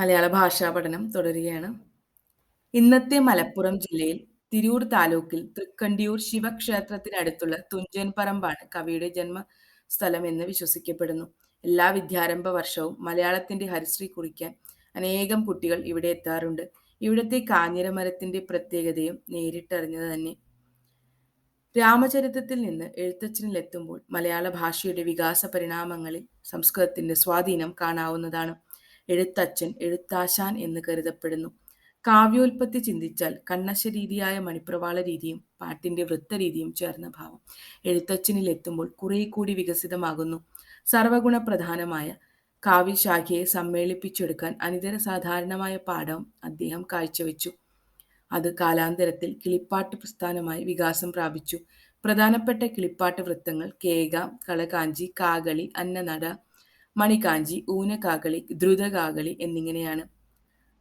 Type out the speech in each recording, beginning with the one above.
മലയാള ഭാഷാ പഠനം തുടരുകയാണ്. ഇന്നത്തെ മലപ്പുറം ജില്ലയിൽ തിരൂർ താലൂക്കിൽ തൃക്കണ്ടിയൂർ ശിവക്ഷേത്രത്തിനടുത്തുള്ള തുഞ്ചൻ പറമ്പാണ് കവിയുടെ എന്ന് വിശ്വസിക്കപ്പെടുന്നു. എല്ലാ വിദ്യാരംഭ വർഷവും മലയാളത്തിന്റെ ഹരിശ്രീ കുറിക്കാൻ അനേകം കുട്ടികൾ ഇവിടെ എത്താറുണ്ട്. ഇവിടത്തെ കാഞ്ഞിരമരത്തിന്റെ പ്രത്യേകതയും നേരിട്ടറിഞ്ഞത് തന്നെ. രാമചരിതത്തിൽ നിന്ന് എഴുത്തച്ഛനിലെത്തുമ്പോൾ മലയാള ഭാഷയുടെ വികാസ പരിണാമങ്ങളിൽ സംസ്കൃതത്തിന്റെ സ്വാധീനം കാണാവുന്നതാണ്. എഴുത്തച്ഛൻ എഴുത്താശാൻ എന്ന് കരുതപ്പെടുന്നു. കാവ്യോൽപ്പത്തി ചിന്തിച്ചാൽ കണ്ണശ രീതിയായ മണിപ്രവാള രീതിയും പാട്ടിന്റെ വൃത്തരീതിയും ചേർന്ന ഭാവം എഴുത്തച്ഛനിൽ എത്തുമ്പോൾ കുറെ കൂടി വികസിതമാകുന്നു. സർവഗുണ പ്രധാനമായ കാവ്യശാഖയെ സമ്മേളിപ്പിച്ചെടുക്കാൻ അനിതര സാധാരണമായ പാഠവും അദ്ദേഹം കാഴ്ചവെച്ചു. അത് കാലാന്തരത്തിൽ കിളിപ്പാട്ട് പ്രസ്ഥാനമായി വികാസം പ്രാപിച്ചു. പ്രധാനപ്പെട്ട കിളിപ്പാട്ട് വൃത്തങ്ങൾ കേക, കളകാഞ്ചി, കാകളി, അന്നനട, മണികാഞ്ചി, ഊനകാകളി, ദ്രുതകാകളി എന്നിങ്ങനെയാണ്.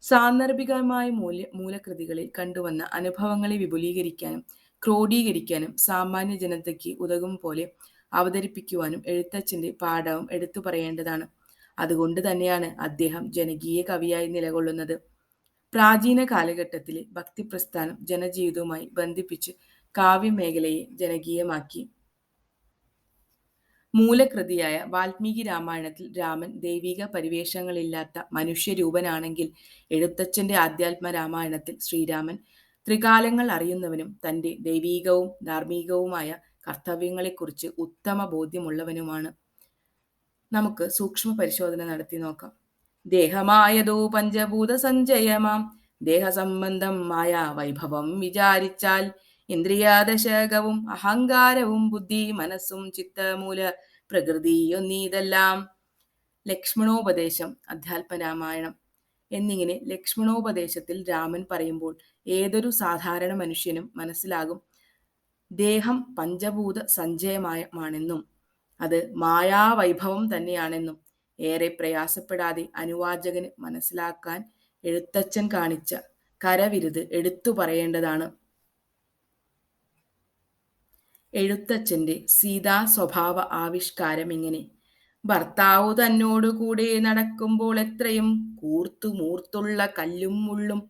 സാന്ദർഭികമായ മൂല്യ മൂലകൃതികളിൽ കണ്ടുവന്ന അനുഭവങ്ങളെ വിപുലീകരിക്കാനും ക്രോഡീകരിക്കാനും സാമാന്യ ജനതയ്ക്ക് ഉതകും പോലെ അവതരിപ്പിക്കുവാനും എഴുത്തച്ഛന്റെ പാഠവും എടുത്തു പറയേണ്ടതാണ്. അതുകൊണ്ട് തന്നെയാണ് അദ്ദേഹം ജനകീയ കവിയായി നിലകൊള്ളുന്നത്. പ്രാചീന കാലഘട്ടത്തിലെ ഭക്തിപ്രസ്ഥാനം ജനജീവിതവുമായി ബന്ധിപ്പിച്ച് കാവ്യമേഖലയെ ജനകീയമാക്കി. മൂലകൃതിയായ വാൽമീകി രാമായണത്തിൽ രാമൻ ദൈവിക പരിവേഷങ്ങളില്ലാത്ത മനുഷ്യരൂപനാണെങ്കിൽ എഴുത്തച്ഛന്റെ ആധ്യാത്മ രാമായണത്തിൽ ശ്രീരാമൻ ത്രികാലങ്ങൾ അറിയുന്നവനും തന്റെ ദൈവീകവും ധാർമ്മികവുമായ കർത്തവ്യങ്ങളെക്കുറിച്ച് ഉത്തമ ബോധ്യമുള്ളവനുമാണ്. നമുക്ക് സൂക്ഷ്മ പരിശോധന നടത്തി നോക്കാം. ദേഹമായതോ പഞ്ചഭൂത സഞ്ചയമാം ദേഹസംബന്ധം മായാവൈഭവം വിചാരിച്ചാൽ ഇന്ദ്രിയദശകവും അഹങ്കാരവും ബുദ്ധി മനസ്സും ചിത്തമൂല പ്രകൃതിയൊന്നീതെല്ലാം. ലക്ഷ്മണോപദേശം അധ്യാത്മരാമായണം എന്നിങ്ങനെ ലക്ഷ്മണോപദേശത്തിൽ രാമൻ പറയുമ്പോൾ ഏതൊരു സാധാരണ മനുഷ്യനും മനസ്സിലാകും ദേഹം പഞ്ചഭൂത സഞ്ചയമാണെന്നും അത് മായാവൈഭവം തന്നെയാണെന്നും. ഏറെ പ്രയാസപ്പെടാതെ അനുവാചകന് മനസ്സിലാക്കാൻ എഴുത്തച്ഛൻ കാണിച്ച കരവിരുത് എടുത്തു പറയേണ്ടതാണ്. എഴുത്തച്ഛന്റെ സീതാസ്വഭാവ ആവിഷ്കാരം ഇങ്ങനെ ഭർത്താവ് കൂടെ നടക്കുമ്പോൾ എത്രയും കൂർത്തു മൂർത്തുള്ള കല്ലും മുള്ളും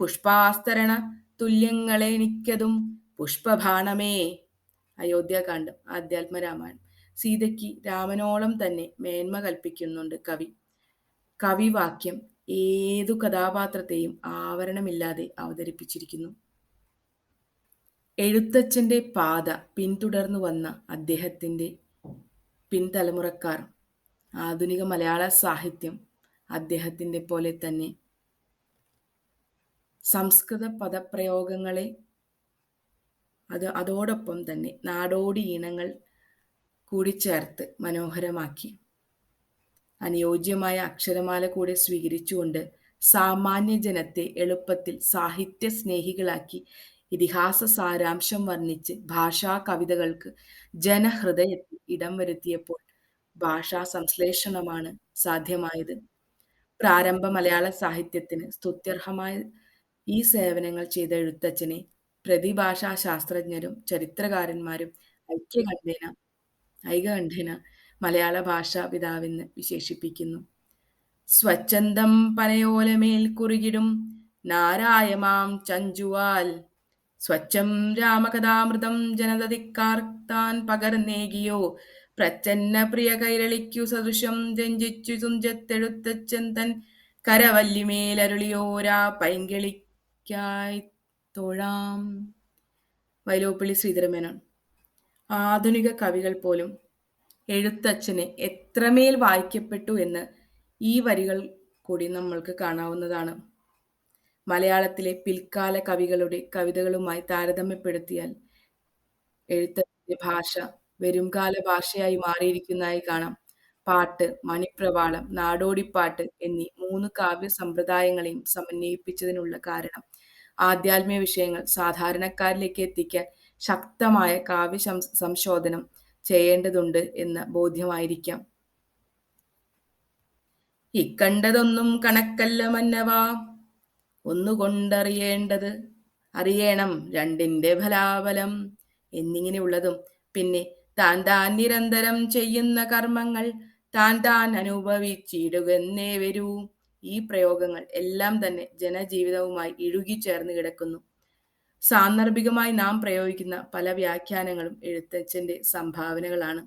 പുഷ്പാസ്തരണ തുല്യങ്ങളെനിക്കതും പുഷ്പഭാണമേ അയോധ്യാകാന്ഡം ആധ്യാത്മരാമായണം സീതയ്ക്ക് രാമനോളം തന്നെ മേന്മ കൽപ്പിക്കുന്നുണ്ട് കവി. കവിവാക്യം ഏതു കഥാപാത്രത്തെയും ആവരണമില്ലാതെ അവതരിപ്പിച്ചിരിക്കുന്നു. എഴുത്തച്ഛന്റെ പാത പിന്തുടർന്നു വന്ന അദ്ദേഹത്തിന്റെ പിൻതലമുറക്കാർ ആധുനിക മലയാള സാഹിത്യം അദ്ദേഹത്തിന്റെ പോലെ തന്നെ സംസ്കൃത പദപ്രയോഗങ്ങളെ അത് അതോടൊപ്പം തന്നെ നാടോടി ഈണങ്ങൾ കൂടിച്ചേർത്ത് മനോഹരമാക്കി. അനുയോജ്യമായ അക്ഷരമാല കൂടെ സ്വീകരിച്ചുകൊണ്ട് സാമാന്യ ജനത്തെ എളുപ്പത്തിൽ സാഹിത്യസ്നേഹികളാക്കി ഇതിഹാസ സാരാംശം വർണിച്ച് ഭാഷാ കവിതകൾക്ക് ജനഹൃദയത്തിൽ ഇടം വരുത്തിയപ്പോൾ ഭാഷാ സംശ്ലേഷണമാണ് സാധ്യമായത്. പ്രാരംഭ മലയാള സാഹിത്യത്തിന് സ്തുത്യർഹമായ ഈ സേവനങ്ങൾ ചെയ്ത എഴുത്തച്ഛനെ പ്രതിഭാഷാ ശാസ്ത്രജ്ഞരും ചരിത്രകാരന്മാരും ഐക്യകണ്ഠേന ഐകകണ്ഠേന മലയാള ഭാഷാ പിതാവെന്ന് വിശേഷിപ്പിക്കുന്നു. സ്വച്ഛന്തം പനയോലമേൽ കുറുകിടും നാരായമാം ചഞ്ചുവാൽ സ്വച്ഛം രാമകഥാമൃതം ജനതതിക്കാർത്താൻ പകർന്നേകിയോ പ്രച്ഛന്ന പ്രിയ കൈരളിക്കു സദൃശം രഞ്ജിച്ചു തുഞ്ചത്തെഴുത്തച്ചന്തൻ കരവല്ലിമേലരുളിയോരാ പൈങ്കിളിക്കായി തൊഴാം. വൈലോപ്പിള്ളി ശ്രീധരമേനോൻ. ആധുനിക കവികൾ പോലും എഴുത്തച്ഛന് എത്രമേൽ വായിക്കപ്പെട്ടു എന്ന് ഈ വരികൾ കൂടി നമ്മൾക്ക് കാണാവുന്നതാണ്. മലയാളത്തിലെ പിൽക്കാല കവികളുടെ കവിതകളുമായി താരതമ്യപ്പെടുത്തിയാൽ എഴുത്തച്ഛന്റെ ഭാഷ വരുംകാല ഭാഷയായി മാറിയിരിക്കുന്നതായി കാണാം. പാട്ട്, മണിപ്രവാളം, നാടോടിപ്പാട്ട് എന്നീ മൂന്ന് കാവ്യ സമ്പ്രദായങ്ങളെയും സമന്വയിപ്പിച്ചതിനുള്ള കാരണം ആധ്യാത്മിക വിഷയങ്ങൾ സാധാരണക്കാരിലേക്ക് എത്തിക്കാൻ ശക്തമായ കാവ്യ സംശോധനം ചെയ്യേണ്ടതുണ്ട് എന്ന ബോധ്യമായിരിക്കാം. ഇക്കണ്ടതൊന്നും കണക്കല്ല മന്നവാ ഒന്നുകൊണ്ടറിയേണ്ടത് അറിയണം രണ്ടിന്റെ ഫലാഫലം എന്നിങ്ങനെയുള്ളതും പിന്നെ താൻ താൻ നിരന്തരം ചെയ്യുന്ന കർമ്മങ്ങൾ താൻ താൻ അനുഭവിച്ചിടുകെന്നേ വരൂ ഈ പ്രയോഗങ്ങൾ എല്ലാം തന്നെ ജനജീവിതവുമായി ഇഴുകി ഇഴുകിച്ചേർന്ന് കിടക്കുന്നു. സാന്ദർഭികമായി നാം പ്രയോഗിക്കുന്ന പല വ്യാഖ്യാനങ്ങളും എഴുത്തച്ഛന്റെ സംഭാവനകളാണ്.